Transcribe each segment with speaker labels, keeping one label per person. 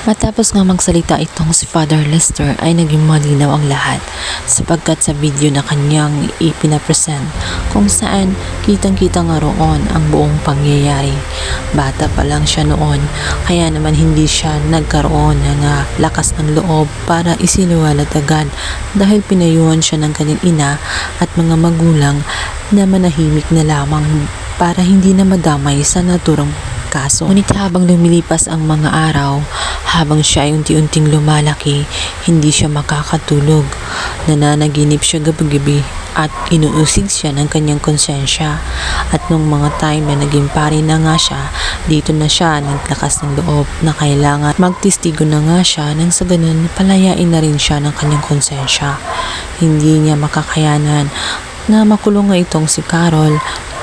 Speaker 1: Matapos nga magsalita itong si Father Lester ay naging malinaw ang lahat sapagkat sa video na kanyang ipinapresent kung saan kitang-kita nga roon ang buong pangyayari. Bata pa lang siya noon kaya naman hindi siya nagkaroon ng ah, lakas ng loob para isinuwalat agad dahil pinayuhan siya ng kanyang ina at mga magulang na manahimik na lamang para hindi na madamay sa naturang kaso. Ngunit habang lumilipas ang mga araw, habang siya ay unti-unting lumalaki, hindi siya makakatulog. Nananaginip siya gabi-gabi at inuusig siya ng kanyang konsensya. At nung mga time na naging pari na nga siya, dito na siya naglakas ng loob na kailangan magtistigo na nga siya nang sa ganun palayain na rin siya ng kanyang konsensya. Hindi niya makakayanan na makulong nga itong si Carol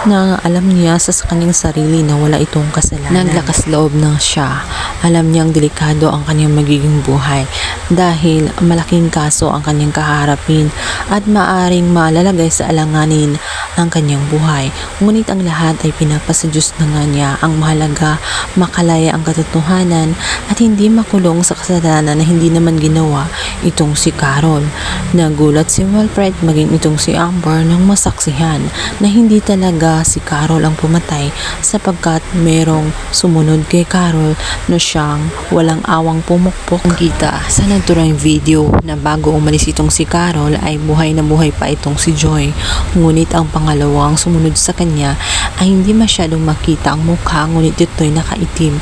Speaker 1: na alam niya sa kanyang sarili na wala itong kasalanan. Naglakas loob na siya. Alam niyang delikado ang kanyang magiging buhay dahil malaking kaso ang kanyang kaharapin at maaring malalagay sa alanganin ang kanyang buhay. Ngunit ang lahat ay pinapasa Diyos na nga niya ang mahalaga makalaya ang katotohanan at hindi makulong sa kasalanan na hindi naman ginawa itong si Carol. Nagulat si Wilfred maging itong si Amber nang masaksihan na hindi talaga si Carol ang pumatay sapagkat merong sumunod kay Carol na siyang walang awang pumukpok. Ang kita sa naturang video na bago umalis itong si Carol ay buhay na buhay pa itong si Joy. Ngunit ang pangalawang sumunod sa kanya ay hindi masyadong makita ang mukha ngunit ito'y nakaitim.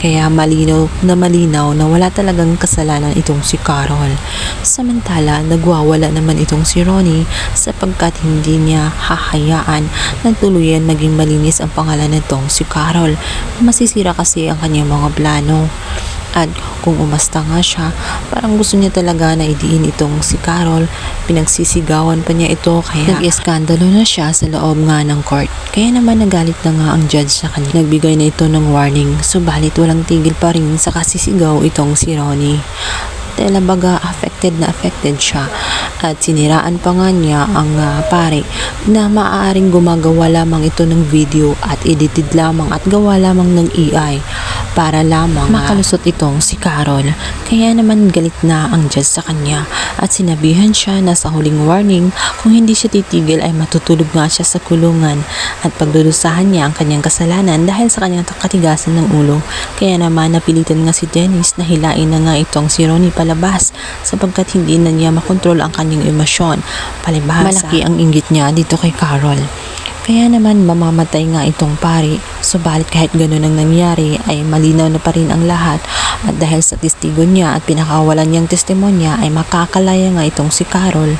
Speaker 1: Kaya malinaw na malinaw na wala talagang kasalanan itong si Carol. Samantala, nagwawala naman itong si Ronnie sapagkat hindi niya hahayaan na tuluyan maging malinis ang pangalan nitong si Carol. Masisira kasi ang kanyang mga plano. At kung umasta nga siya, parang gusto niya talaga na idiin itong si Carol. Pinagsisigawan pa niya ito kaya nag-eskandalo na siya sa loob nga ng court. Kaya naman nagalit na nga ang judge sa kanya. Nagbigay na ito ng warning, subalit walang tigil pa rin sa kasisigaw itong si Ronnie. Talabaga affected na affected siya at siniraan pa nga niya ang ah, pare na maaaring gumagawa lamang ito ng video at edited lamang at gawa lamang ng AI para lamang makalusot itong si Carol. Kaya naman galit na ang judge sa kanya at sinabihan siya na sa huling warning kung hindi siya titigil ay matutulog nga siya sa kulungan at pagdudusahan niya ang kanyang kasalanan dahil sa kanyang katigasan ng ulo. Kaya naman napilitan nga si Dennis na hilain na nga itong si Ronnie palabas sapagkat hindi na niya makontrol ang kanyang emosyon. Palibhasa, malaki ang inggit niya dito kay Carol. Kaya naman mamamatay nga itong pari, subalit kahit ganun ang nangyari ay malinaw na pa rin ang lahat. At dahil sa testigo niya at pinakawalan niyang testimonya ay makakalaya nga itong si Carol